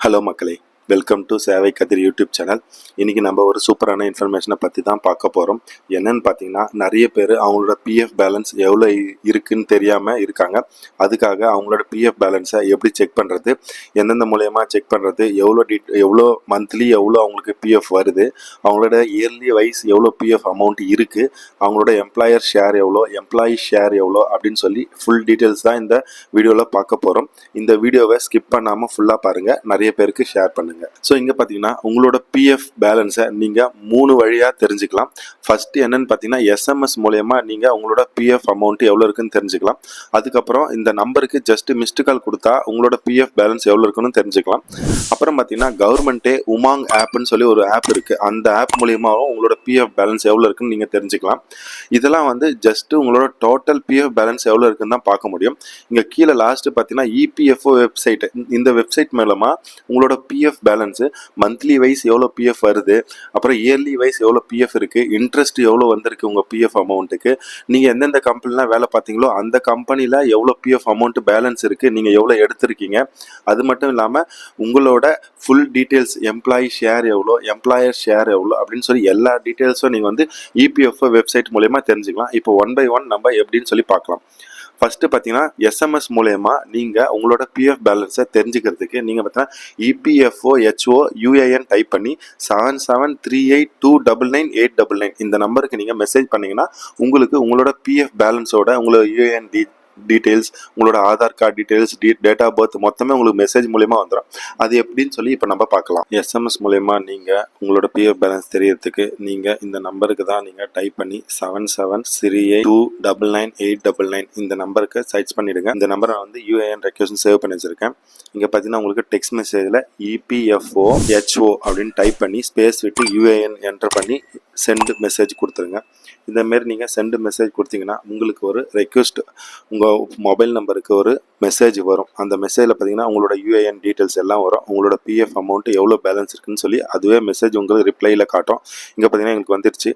Hello மக்களே welcome to சேவை கதிர் YouTube channel இன்றைக்கி நம்ம ஒரு சூப்பரான இன்ஃபர்மேஷனை பற்றி தான் பார்க்க போகிறோம் என்னென்னு பார்த்தீங்கன்னா நிறைய பேர் அவங்களோட பிஎஃப் பேலன்ஸ் எவ்வளோ இருக்குன்னு தெரியாமல் இருக்காங்க. அதுக்காக அவங்களோட பிஎஃப் பேலன்ஸை எப்படி செக் பண்ணுறது எந்தெந்த மூலயமா செக் பண்ணுறது எவ்வளோ டி எவ்வளோ மந்த்லி எவ்வளோ அவங்களுக்கு பிஎஃப் வருது அவங்களோட இயர்லி வைஸ் எவ்வளோ பிஎஃப் அமௌண்ட் இருக்குது அவங்களோட எம்ப்ளாயர் ஷேர் எவ்வளோ எம்ப்ளாயி ஷேர் எவ்வளோ அப்படின்னு சொல்லி ஃபுல் டீட்டெயில்ஸ் தான் இந்த வீடியோவில் பார்க்க போகிறோம் இந்த வீடியோவை ஸ்கிப் பண்ணாமல் ஃபுல்லாக பாருங்கள் நிறைய பேருக்கு ஷேர் பண்ணுங்கள் ஸோ இங்கே பார்த்தீங்கன்னா உங்களோட பிஎஃப் பேலன்ஸை நீங்கள் மூணு வழியாக தெரிஞ்சுக்கலாம். ஃபஸ்ட்டு என்னென்னு பார்த்தீங்கன்னா எஸ்எம்எஸ் மூலயமா நீங்கள் உங்களோட பிஎஃப் அமௌண்ட் எவ்வளோ இருக்குன்னு தெரிஞ்சுக்கலாம். அதுக்கப்புறம் இந்த நம்பருக்கு ஜஸ்ட் மிஸ்டு கால் கொடுத்தா உங்களோட பிஎஃப் பேலன்ஸ் எவ்வளோ இருக்குன்னு தெரிஞ்சுக்கலாம். அப்புறம் பார்த்தீங்கன்னா கவர்மெண்ட்டே உமாங் ஆப்னு சொல்லி ஒரு ஆப் இருக்குது அந்த ஆப் மூலியமாகவும் உங்களோட பிஎஃப் பேலன்ஸ் எவ்வளோ இருக்குன்னு நீங்கள் தெரிஞ்சுக்கலாம். இதெல்லாம் வந்து ஜஸ்ட் உங்களோட டோட்டல் பிஎஃப் பேலன்ஸ் எவ்வளோ இருக்குன்னு தான் பார்க்க முடியும். இங்கே கீழே லாஸ்ட்டு பார்த்தீங்கன்னா இபிஎஃப்ஓ வெப்சைட் இந்த வெப்சைட் மூலமாக உங்களோட பிஎஃப் பேலன்ஸு மந்த்லி வைஸ் எவ்வளோ பிஎஃப் வருது அப்புறம் இயர்லி வைஸ் எவ்வளோ பிஎஃப் இருக்குது இன்ட்ரெஸ்ட் எவ்வளோ வந்திருக்கு உங்கள் பிஎஃப் அமௌண்ட்டுக்கு நீங்கள் எந்தெந்த கம்பெனிலாம் வேலை பார்த்தீங்களோ அந்த கம்பெனியில் எவ்வளோ பிஎஃப் அமௌண்ட் பேலன்ஸ் இருக்குது நீங்கள் எவ்வளோ எடுத்திருக்கீங்க அது மட்டும் இல்லாமல் உங்களோட ஃபுல் டீட்டெயில்ஸ் எம்ப்ளாயி ஷேர் எவ்வளோ எம்ப்ளாயர் ஷேர் எவ்வளோ அப்படின்னு சொல்லி எல்லா டீட்டெயில்ஸும் நீங்கள் வந்து இபிஎஃப்ஓ வெப்சைட் மூலயமா தெரிஞ்சுக்கலாம். இப்போ ஒன் பை ஒன் நம்ம எப்படின்னு சொல்லி பார்க்கலாம். ஃபஸ்ட்டு பார்த்தீங்கன்னா எஸ்எம்எஸ் மூலயமா நீங்கள் உங்களோட பிஎஃப் பேலன்ஸை தெரிஞ்சுக்கிறதுக்கு நீங்கள் பார்த்தீங்கன்னா இபிஎஃப்ஓ ஹெச்ஓ யூஏஎன் டைப் பண்ணி seven seven three eight two double nine eight double nine இந்த நம்பருக்கு நீங்கள் மெசேஜ் பண்ணிங்கன்னா உங்களுக்கு உங்களோட பிஎஃப் பேலன்ஸோட உங்களோட யூஏஎன் டி டீட்டெயில்ஸ் உங்களோட Aadhaar card details the date of birth மொத்தமே உங்களுக்கு மெசேஜ் மூலயமா வந்துடும் அது எப்படின்னு சொல்லி இப்போ நம்ம பார்க்கலாம். எஸ்எம்எஸ் மூலயமா நீங்கள் உங்களோட பிஎஃப் பேலன்ஸ் தெரியறதுக்கு நீங்கள் இந்த நம்பருக்கு தான் நீங்கள் டைப் பண்ணி seven seven three eight two double nine eight double nine இந்த நம்பருக்கு சர்ச் பண்ணிடுங்க. இந்த நம்பரை நான் வந்து யூஏஎன் ரெக்வஸ்ட் சேவ் பண்ணி வச்சிருக்கேன். இங்கே பார்த்தீங்கன்னா உங்களுக்கு டெக்ஸ்ட் மெசேஜில் இபிஎஃப்ஓ ஹெச்ஓ அப்படின்னு டைப் பண்ணி ஸ்பேஸ் விட்டு யூஏஎன் என்டர் பண்ணி சென்ட் மெசேஜ் கொடுத்துருங்க. இந்த மாரி நீங்கள் சென்ட் மெசேஜ் கொடுத்தீங்கன்னா உங்களுக்கு ஒரு ரெக்வஸ்ட் உங்கள் மொபைல் நம்பருக்கு ஒரு மெசேஜ் வரும். அந்த மெசேஜில் பார்த்தீங்கன்னா உங்களோட யூஏஎன் டீட்டெயில்ஸ் எல்லாம் வரும். உங்களோட பிஎஃப் அமௌண்ட் எவ்வளோ பேலன்ஸ் இருக்குன்னு சொல்லி அதுவே மெசேஜ் உங்களுக்கு ரிப்ளையில் காட்டும். இங்கே பார்த்தீங்கன்னா எங்களுக்கு வந்துருச்சு.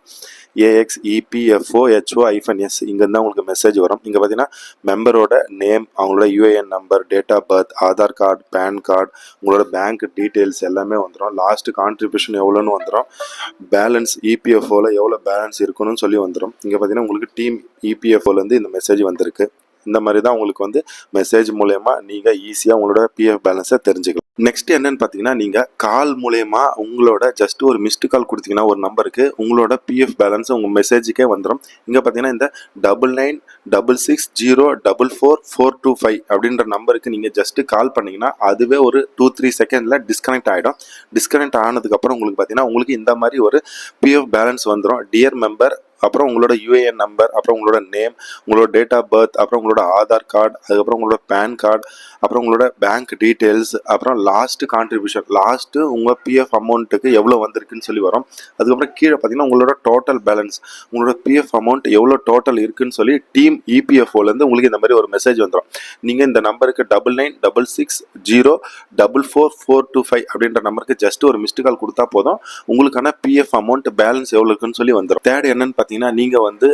Ax EPFO HO hyphen S இங்கேருந்து உங்களுக்கு மெசேஜ் வரும். இங்கே பார்த்தீங்கன்னா மெம்பரோட நேம் அவங்களோட UAN number date of birth Aadhaar card PAN card உங்களோட பேங்க் டீட்டெயில்ஸ் எல்லாமே வந்துடும் லாஸ்ட் கான்ட்ரிபியூஷன் எவ்வளோன்னு வந்துடும் பேலன்ஸ் இபிஎஃப்ஓவில் எவ்வளோ பேலன்ஸ் இருக்கணும்னு சொல்லி வந்துடும் இங்கே பார்த்தீங்கன்னா உங்களுக்கு டீம் இபிஎஃப்ஓலேருந்து இந்த மெசேஜ் வந்திருக்கு. இந்த மாதிரி தான் உங்களுக்கு வந்து மெசேஜ் மூலயமா நீங்கள் ஈஸியாக உங்களோட பிஎஃப் பேலன்ஸை தெரிஞ்சுக்கலாம். நெக்ஸ்ட் என்னன்னு பார்த்தீங்கன்னா நீங்கள் கால் மூலயமா உங்களோட ஜஸ்ட் ஒரு மிஸ்டு கால் கொடுத்தீங்கன்னா ஒரு நம்பருக்கு உங்களோட பிஎஃப் பேலன்ஸ் உங்கள் மெசேஜுக்கே வந்துடும் இங்கே பார்த்தீங்கன்னா இந்த double nine double six zero double four four two five அப்படின்ற நம்பருக்கு நீங்கள் ஜஸ்ட்டு கால் பண்ணிங்கன்னா அதுவே ஒரு டூ த்ரீ செகண்டில் டிஸ்கனெக்ட் ஆகிடும் டிஸ்கனெக்ட் ஆனதுக்கப்புறம் உங்களுக்கு பார்த்தீங்கன்னா உங்களுக்கு இந்த மாதிரி ஒரு பிஎஃப் பேலன்ஸ் வந்துடும் டியர் மெம்பர் அப்புறம் உங்களோட யூஏஎன் நம்பர் அப்புறம் உங்களோட நேம் உங்களோட டேட் ஆஃப் பர்த் அப்புறம் உங்களோட ஆதார் கார்டு அதுக்கப்புறம் உங்களோட பேன் கார்டு அப்புறம் உங்களோட பேங்க் டீட்டெயில்ஸ் அப்புறம் லாஸ்ட்டு கான்ட்ரிபியூஷன் லாஸ்ட்டு உங்கள் பிஎஃப் அமௌண்ட்டுக்கு எவ்வளோ வந்திருக்குன்னு சொல்லி வரும். அதுக்கப்புறம் கீழே பார்த்தீங்கன்னா உங்களோட டோட்டல் பேலன்ஸ் உங்களோட பிஎஃப் அமௌண்ட் எவ்வளோ டோட்டல் இருக்குன்னு சொல்லி டீம் இபிஎஃப்ஓலேருந்து உங்களுக்கு இந்த மாதிரி ஒரு மெசேஜ் வந்துடும் நீங்கள் இந்த நம்பருக்கு double nine double six zero double four four two five அப்படின்ற நம்பருக்கு ஜஸ்ட் ஒரு மிஸ்டு கால் கொடுத்தா போதும். உங்களுக்கான பிஎஃப் அமௌண்ட் பேலன்ஸ் எவ்வளோ இருக்குன்னு சொல்லி வந்துடும் தேர்ட் என்னன்னு பார்த்தீங்கன்னா நீங்கள் வந்து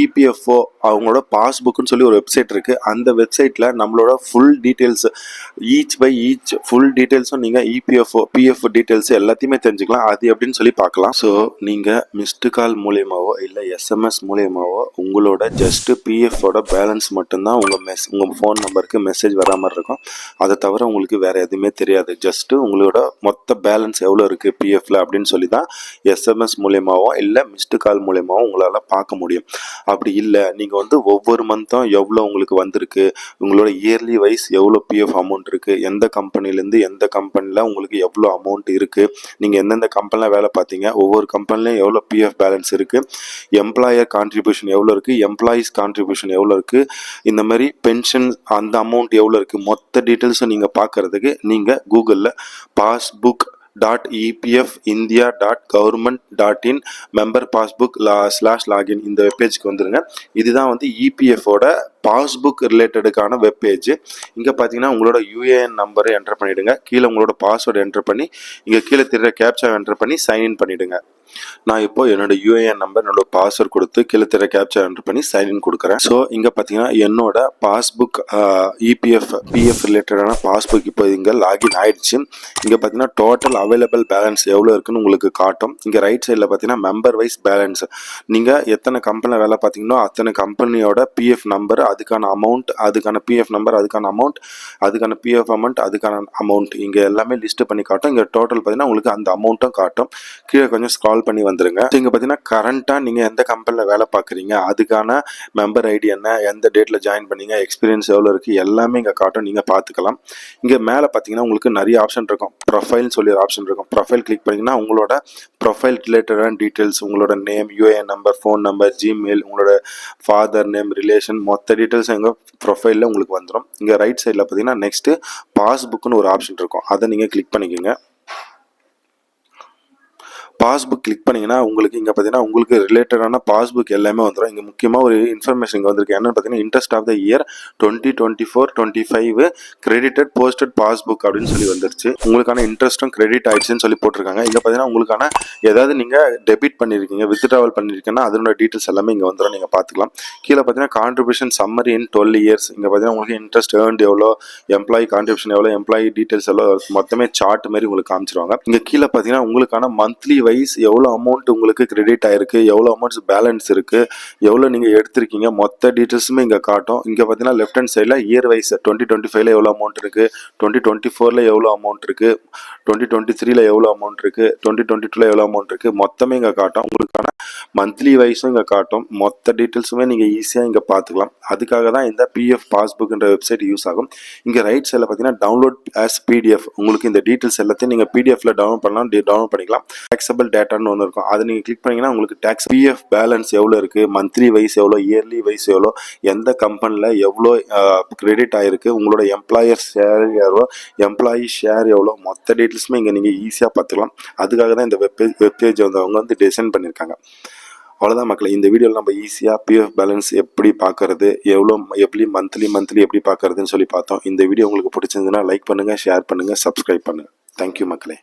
இபிஎஃப்ஓ அவங்களோட பாஸ்புக்குன்னு சொல்லி ஒரு வெப்சைட் இருக்குது அந்த வெப்சைட்டில் நம்மளோட full details each by each full டீட்டெயில்ஸும் நீங்கள் இபிஎஃப்ஓ பிஎஃப் டீட்டெயில்ஸ் எல்லாத்தையுமே தெரிஞ்சுக்கலாம். அது எப்படின்னு சொல்லி பார்க்கலாம். ஸோ நீங்கள் மிஸ்டு கால் மூலியமாவோ இல்லை எஸ்எம்எஸ் மூலியமாவோ உங்களோட ஜஸ்ட்டு பிஎஃபோட பேலன்ஸ் மட்டும்தான் உங்கள் மெஸ் உங்கள் ஃபோன் நம்பருக்கு மெசேஜ் வரா மாதிரி இருக்கும். அதை தவிர உங்களுக்கு வேறு எதுவுமே தெரியாது. ஜஸ்ட்டு உங்களோட மொத்த பேலன்ஸ் எவ்வளோ இருக்குது பிஎஃப்ல அப்படின்னு சொல்லி தான் எஸ்எம்எஸ் மூலியமாகவோ இல்லை மிஸ்டு கால் மூலியமாகவும் உங்களால் பார்க்க முடியும். அப்படி இல்லை நீங்கள் வந்து ஒவ்வொரு மந்த்தும் எவ்வளோ உங்களுக்கு வந்திருக்கு உங்களோட இயர்லி வைஸ் எவ்வளோ பிஎஃப் அமௌண்ட் இருக்குது எந்த கம்பெனிலேருந்து எந்த கம்பெனியில் உங்களுக்கு எவ்வளோ அமௌண்ட் இருக்குது நீங்கள் எந்தெந்த கம்பெனியில் வேலை பார்த்தீங்க ஒவ்வொரு கம்பெனிலையும் எவ்வளோ பிஎஃப் பேலன்ஸ் இருக்குது எம்ப்ளாயர் கான்ட்ரிபியூஷன் எவ்வளோ இருக்குது எம்ப்ளாயீஸ் கான்ட்ரிபியூஷன் எவ்வளோ இருக்குது இந்த மாதிரி பென்ஷன் அந்த அமௌண்ட் எவ்வளோ இருக்குது மொத்த டீட்டெயில்ஸும் நீங்கள் பார்க்குறதுக்கு நீங்கள் கூகுளில் passbook dot EPF India dot government dot in member passbook law slash login இந்த வெப்பேஜ்க்கு வந்துடுங்க இதுதான் வந்து இபிஎஃபோட பாஸ்புக் ரிலேட்டடுக்கான வெப்பேஜ் இங்கே பார்த்தீங்கன்னா உங்களோட யூஏஎன் நம்பரை என்டர் பண்ணிவிடுங்க கீழே உங்களோட பாஸ்வேர்டு என்டர் பண்ணி இங்கே கீழே தெரிகிற கேப்சா என்டர் பண்ணி சைன்இன் பண்ணிவிடுங்க நான் இப்போ என்னோட யூஏஎன் நம்பர் என்னோட பாஸ்வேர்ட் கொடுத்து கீழே தெரிய கேப்சர் என்ட்ரு பண்ணி சைன்இன் கொடுக்குறேன். ஸோ இங்கே பார்த்தீங்கன்னா என்னோட பாஸ்புக் இபிஎஃப் பிஎஃப் ரிலேட்டடான பாஸ்புக் இப்போ இங்கே லாகின் ஆயிடுச்சு. இங்கே பார்த்தீங்கன்னா டோட்டல் அவைலபிள் பேலன்ஸ் எவ்வளோ இருக்குன்னு உங்களுக்கு காட்டும். இங்கே ரைட் சைடில் பார்த்தீங்கன்னா மெம்பர் வைஸ் பேலன்ஸ் நீங்கள் எத்தனை கம்பெனியில் வேலை பார்த்தீங்கன்னா அத்தனை கம்பெனியோட பிஎஃப் நம்பர் அதுக்கான அமௌண்ட் அதுக்கான பிஎஃப் நம்பர் அதுக்கான அமௌண்ட் அதுக்கான பிஎஃப் அமௌண்ட் அதுக்கான அமௌண்ட் இங்கே எல்லாமே லிஸ்ட்டு பண்ணி காட்டும். இங்கே டோட்டல் பார்த்தீங்கன்னா உங்களுக்கு அந்த அமௌண்ட்டும் காட்டும். கீழே கொஞ்சம் ஸ்க்ரால் கால் பண்ணி வந்துருங்க. இங்கே பார்த்தீங்கன்னா கரண்ட்டாக நீங்கள் எந்த கம்பெனியில் வேலை பார்க்குறீங்க அதுக்கான மெம்பர் ஐடி என்ன எந்த டேட்டில் ஜாயின் பண்ணீங்க எக்ஸ்பீரியன்ஸ் எவ்வளோ இருக்குது எல்லாமே இங்கே காட்டும். நீங்கள் பார்த்துக்கலாம் இங்கே மேலே பார்த்தீங்கன்னா உங்களுக்கு நிறைய ஆப்ஷன் இருக்கும். ப்ரொஃபைல்னு சொல்லி ஒரு ஆப்ஷன் இருக்கும். ப்ரொஃபைல் கிளிக் பண்ணிங்கன்னா உங்களோட ப்ரொஃபைல் ரிலேட்டடான டீட்டெயில்ஸ் உங்களோட name UAN number phone number Gmail உங்களோட ஃபாதர் நேம் ரிலேஷன் மொத்த டீட்டெயில்ஸ் எங்கள் ப்ரொஃபைலில் உங்களுக்கு வந்துடும் இங்கே ரைட் சைடில் பார்த்தீங்கன்னா நெக்ஸ்ட்டு பாஸ்புக்னு ஒரு ஆப்ஷன் இருக்கும். அதை நீங்கள் கிளிக் பண்ணிக்கோங்க. பாஸ்புக் கிளிக் பண்ணிங்கன்னா உங்களுக்கு இங்கே பார்த்தீங்கன்னா உங்களுக்கு ரிலேட்டடான பாஸ்புக் எல்லாமே வந்துடும் இங்கே முக்கியமாக ஒரு இன்ஃபர்மேஷன் இங்கே வந்திருக்கு. என்னன்னு பார்த்தீங்கன்னா interest of the year twenty twenty four twenty five credited posted passbook அப்படின்னு சொல்லி வந்துருச்சு. உங்களுக்கான இன்ட்ரெஸ்ட்டும் கிரெடிட் ஆயிடுச்சுன்னு சொல்லி போட்டிருக்காங்க. இங்கே பார்த்தீங்கன்னா உங்களுக்கான ஏதாவது நீங்கள் டெபிட் பண்ணியிருக்கீங்க வித்ட்ராவல் பண்ணியிருக்கீங்கன்னா அதனோட டீட்டெயில்ஸ் எல்லாமே இங்கே வந்துடும் நீங்கள் பார்த்துக்கலாம் கீழே பார்த்தீங்கன்னா contribution summary in twelve years இங்கே பார்த்தீங்கன்னா உங்களுக்கு இன்ட்ரெஸ்ட் ஏர்ன்ட் எவ்வளோ எம்ப்ளாயி கான்ட்ரிபியூஷன் எவ்வளோ எம்ப்ளாயி டீட்டெயில்ஸ் எவ்வளோ மொத்தமே சார்ட் மாதிரி உங்களுக்கு காமிச்சிருவாங்க. இங்கே கீழே பார்த்தீங்கன்னா உங்களுக்கான மந்த்லி வைஸ் எவ்வளோ அமௌண்ட் உங்களுக்கு கிரெடிட் ஆயிருக்கு எவ்வளோ அமௌண்ட்ஸ் பேலன்ஸ் இருக்கு எவ்வளோ நீங்கள் எடுத்திருக்கீங்க மொத்த டீட்டெயில்ஸுமே இங்கே காட்டும். இங்கே பார்த்தீங்கன்னா லெஃப்ட் ஹேண்ட் சைடில் இயர் வைஸ் டுவெண்ட்டி டுவெண்ட்டி ஃபைவ்ல எவ்வளோ அமௌண்ட் இருக்கு டுவெண்ட்டி டுவெண்ட்டி ஃபோரில் எவ்வளோ அமௌண்ட் இருக்கு டுவெண்ட்டி டுவெண்ட்டி த்ரீல எவ்வளோ அமௌண்ட் இருக்கு டுவெண்ட்டி டுவெண்ட்டி டூல எவ்வளோ அமௌண்ட் இருக்கு மொத்தமே இங்கே காட்டும். உங்களுக்கான மந்த்லி வைஸும் இங்கே காட்டும். மொத்த டீட்டெயில்ஸுமே நீங்கள் ஈஸியாக இங்கே பார்த்துக்கலாம் அதுக்காக தான் இந்த பிஎஃப் பாஸ்புக்ன்ற வெப்சைட் யூஸ் ஆகும். இங்கே ரைட் சைடில் பார்த்தீங்கன்னா டவுன்லோட் ஆஸ் பிடிஎஃப் உங்களுக்கு இந்த டீட்டெயில்ஸ் எல்லாத்தையும் நீங்கள் பிடிஎஃப்ல டவுன்லோட் பண்ணலாம் டவுன்லோட் பண்ணிக்கலாம். டேக்ஸபிள் டேட்டான்னு ஒன்று இருக்கும். அதை நீங்கள் கிளிக் பண்ணீங்கன்னா உங்களுக்கு டேக்ஸ் பிஎஃப் பேலன்ஸ் எவ்வளோ இருக்குது மந்த்லி வைஸ் எவ்வளோ இயர்லி வைஸ் எவ்வளோ எந்த கம்பெனியில் எவ்வளோ கிரெடிட் ஆகிருக்கு உங்களோட எம்ப்ளாயர் ஷேர் எவ்வளோ எம்ப்ளாயி ஷேர் எவ்வளோ மொத்த டீட்டெயில்ஸுமே இங்கே நீங்கள் ஈஸியாக பார்த்துக்கலாம். அதுக்காக தான் இந்த வெப் வெப்பேஜ் வந்து அவங்க வந்து டிசைன் பண்ணியிருக்காங்க. அவ்வளோதான் மக்களை இந்த வீடியோவில் நம்ம ஈஸியாக பிஎஃப் பேலன்ஸ் எப்படி பார்க்குறது எவ்வளோ எப்படி மந்த்லி மந்த்லி எப்படி பார்க்குறதுன்னு சொல்லி பார்த்தோம். இந்த வீடியோ உங்களுக்கு பிடிச்சிருந்ததுன்னா லைக் பண்ணுங்கள் ஷேர் பண்ணுங்கள் சப்ஸ்கிரைப் பண்ணுங்கள் தேங்க்யூ மக்களே.